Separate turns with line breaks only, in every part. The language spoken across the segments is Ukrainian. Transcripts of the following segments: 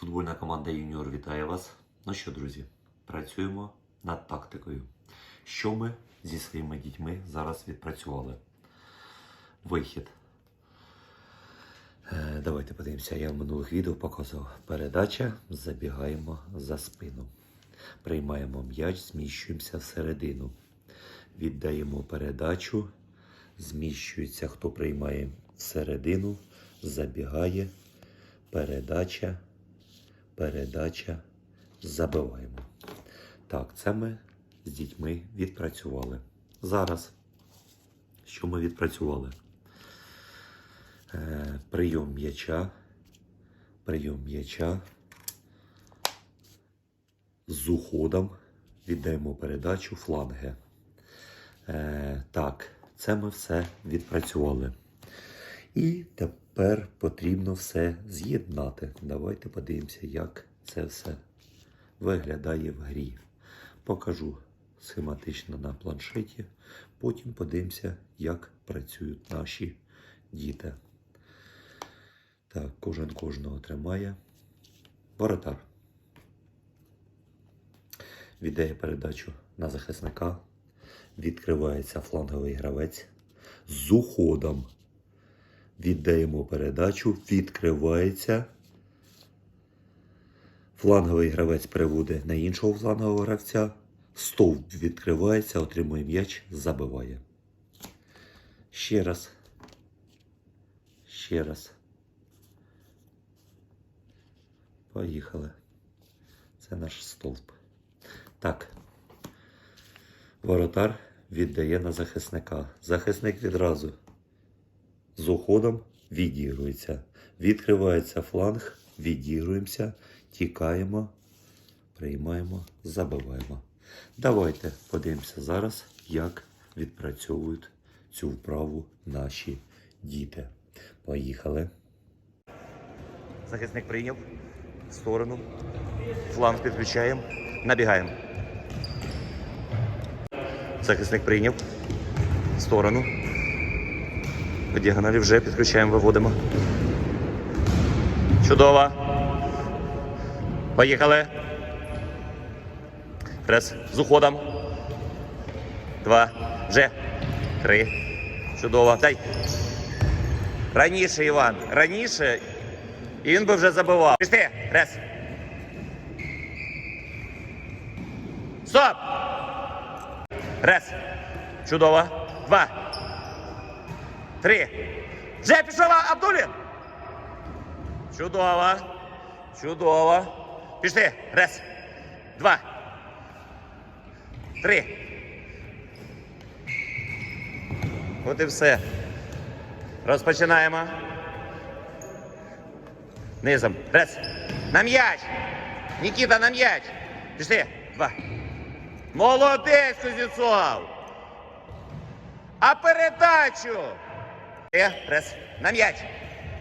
Футбольна команда Юніор вітає вас. Ну що, друзі, працюємо над тактикою. Що ми зі своїми дітьми зараз відпрацювали? Вихід. Е, Давайте подивимося. Я в минулих відео показував. Передача. Забігаємо за спину. Приймаємо м'яч, зміщуємося всередину. Віддаємо передачу. Зміщується, хто приймає всередину, забігає. Передача, передача, забиваємо. Так, це ми з дітьми відпрацювали. Зараз, що ми відпрацювали? Е, прийом м'яча, прийом м'яча з уходом віддаємо передачу фланги. Е, так, це ми все відпрацювали. І тепер потрібно все з'єднати. Давайте подивимося, як це все виглядає в грі. Покажу схематично на планшеті. Потім подивимося, як працюють наші діти. Так, кожен кожного тримає. Воротар. Віддає передачу на захисника. Відкривається фланговий гравець з уходом. Віддаємо передачу, відкривається. Фланговий гравець переводить на іншого флангового гравця. Стовп відкривається, отримує м'яч, забиває. Ще раз. Ще раз. Поїхали. Це наш стовп. Так. Воротар віддає на захисника. Захисник відразу з уходом відігрується. Відкривається фланг, відігруємося, тікаємо, приймаємо, забиваємо. Давайте подивимося зараз, як відпрацьовують цю вправу наші діти. Поїхали. Захисник прийняв в сторону. Фланг підключаємо, набігаємо. Захисник прийняв в сторону. По діагоналі вже підключаємо, виводимо. Чудово. Поїхали. Прес з уходом. Два. Вже. Три. Чудово. Дай. Раніше, Іван. Раніше. І він би вже забивав. Пішли. Прес. Стоп! Раз. Чудово. Два. Три. Вже пішов Абдулін. Чудово. Чудово. Пішли. Раз. Два. Три. От і все. Розпочинаємо. Низом. Раз. На м'яч. Нікіта, на м'яч. Пішли. Два. Молодець, Кузнєцов! А передачу! Е, прес. На м'яч.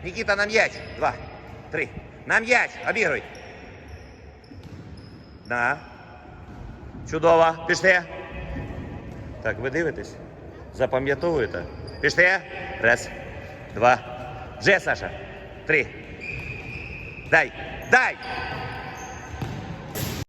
Нікіта, на м'яч. Два, три. На м'яч. Обігруй. На. Чудово. Пішли. Так, ви дивитесь? Запам'ятовуєте? Пішли. Раз, два. Вже, Саша. Три. Дай. Дай.